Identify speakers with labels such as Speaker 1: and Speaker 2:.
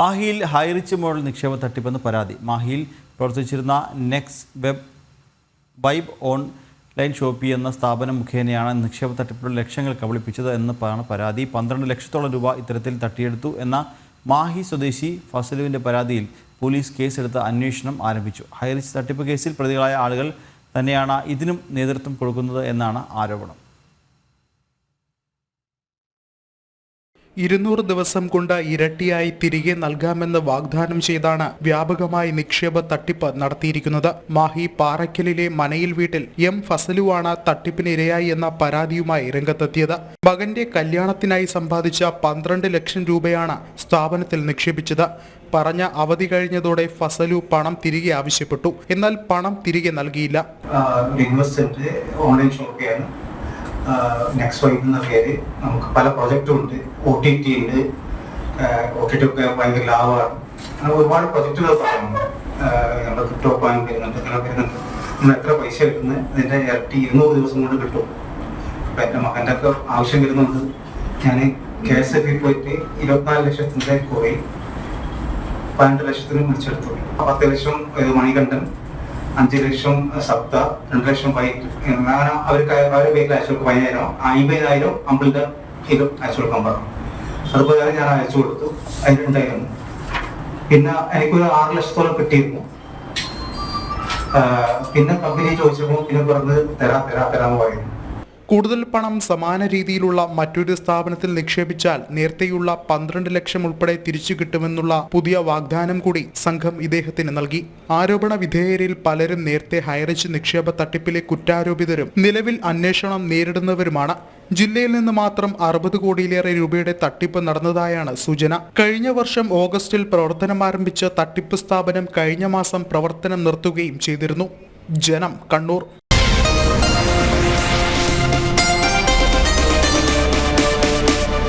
Speaker 1: മാഹിയിൽ Highrich model നിക്ഷേപ തട്ടിപ്പെന്ന് പരാതി. മാഹിയിൽ പ്രവർത്തിച്ചിരുന്ന nex web vibe online shoppy എന്ന സ്ഥാപനം മുഖേനയാണ് നിക്ഷേപ തട്ടിപ്പിലൂടെ ലക്ഷങ്ങൾ കബളിപ്പിച്ചത് എന്നാണ് പരാതി. പന്ത്രണ്ട് ലക്ഷത്തോളം രൂപ ഇത്തരത്തിൽ തട്ടിയെടുത്തു എന്ന മാഹി സ്വദേശി ഫസലുവിന്റെ പരാതിയിൽ പോലീസ് കേസെടുത്ത് അന്വേഷണം ആരംഭിച്ചു. ഹൈറിച്ച് തട്ടിപ്പ് കേസിൽ പ്രതികളായ ആളുകൾ തന്നെയാണ് ഇതിനും നേതൃത്വം കൊടുക്കുന്നത് എന്നാണ് ആരോപണം.
Speaker 2: ഇരുന്നൂറ് ദിവസം കൊണ്ട് ഇരട്ടിയായി തിരികെ നൽകാമെന്ന് വാഗ്ദാനം ചെയ്താണ് വ്യാപകമായി നിക്ഷേപ തട്ടിപ്പ് നടത്തിയിരിക്കുന്നത്. മാഹി പാറയ്ക്കലിലെ മനയിൽ വീട്ടിൽ എം ഫസലുവാണ് തട്ടിപ്പിനിരയായി എന്ന പരാതിയുമായി രംഗത്തെത്തിയത്. മകന്റെ കല്യാണത്തിനായി സമ്പാദിച്ച പന്ത്രണ്ട് ലക്ഷം രൂപയാണ് സ്ഥാപനത്തിൽ നിക്ഷേപിച്ചത്. പറഞ്ഞ അവധി കഴിഞ്ഞതോടെ ഫസലു പണം തിരികെ ആവശ്യപ്പെട്ടു. എന്നാൽ പണം തിരികെ നൽകിയില്ല.
Speaker 3: ഓൺലൈൻ ഷോപ്പിയാണ് നെക്സ്റ്റ് വൈബ് പേര് നമുക്ക് പല പ്രൊജക്റ്റും ഉണ്ട്. ഒ ടി ടി ഉണ്ട്. ഒ ടി ടി ഒക്കെ ഭയങ്കര ലാഭമാണ്. അങ്ങനെ ഒരുപാട് പ്രൊജക്റ്റുകൾ പറയുന്നുണ്ട് നമ്മുടെ ക്രിപ്റ്റോ പോയിന്റ് വരുന്നുണ്ട് അങ്ങനെ വരുന്നുണ്ട്. നമ്മൾ എത്ര പൈസ കിട്ടുന്നത് അതിന്റെ ഇരട്ടി ഇരുന്നൂറ് ദിവസം കൊണ്ട് കിട്ടും. അപ്പൊ എന്റെ മകന്റെ ഒക്കെ ആവശ്യം വരുന്നുണ്ട്. ഞാൻ കെ എസ് എഫിൽ പോയിട്ട് ഇരുപത്തിനാല് ലക്ഷത്തിന്റെ കുറയും പന്ത്രണ്ട് ലക്ഷത്തിന് മുടിച്ചെടുത്തു പത്ത് ലക്ഷം മണി മണികണ്ഠൻ അഞ്ച് ലക്ഷം സപ്ത രണ്ട് ലക്ഷം വൈറ്റ് അങ്ങനെ അവർക്ക് അവരുടെ പേരിൽ അയച്ചു കൊടുക്കും. പതിനായിരം അമ്പതിനായിരം അമ്പിളിന്റെ ഇത് അയച്ചു കൊടുക്കാൻ പറഞ്ഞു. അതുപോലെ ഞാൻ അയച്ചു കൊടുത്തു. അതിന് ഉണ്ടായിരുന്നു പിന്നെ എനിക്കൊരു ആറ് ലക്ഷത്തോളം കിട്ടിയിരുന്നു. പിന്നെ കമ്പനി ചോദിച്ചപ്പോൾ പിന്നെ പറഞ്ഞത് തരാ തരാ തരാന്ന് പറയുന്നു.
Speaker 2: കൂടുതൽ പണം സമാന രീതിയിലുള്ള മറ്റൊരു സ്ഥാപനത്തിൽ നിക്ഷേപിച്ചാൽ നേരത്തെയുള്ള പന്ത്രണ്ട് ലക്ഷം ഉൾപ്പെടെ തിരിച്ചു കിട്ടുമെന്നുള്ള പുതിയ വാഗ്ദാനം കൂടി സംഘം ഇദ്ദേഹത്തിന് നൽകി. ആരോപണ വിധേയരിൽ പലരും നേരത്തെ ഹൈറിച്ച് നിക്ഷേപ തട്ടിപ്പിലെ കുറ്റാരോപിതരും നിലവിൽ അന്വേഷണം നേരിടുന്നവരുമാണ്. ജില്ലയിൽ നിന്ന് മാത്രം അറുപത് കോടിയിലേറെ രൂപയുടെ തട്ടിപ്പ് നടന്നതായാണ് സൂചന. കഴിഞ്ഞ വർഷം ഓഗസ്റ്റിൽ പ്രവർത്തനം ആരംഭിച്ച തട്ടിപ്പ് സ്ഥാപനം കഴിഞ്ഞ മാസം പ്രവർത്തനം നിർത്തുകയും ചെയ്തിരുന്നു. ജനം കണ്ണൂർ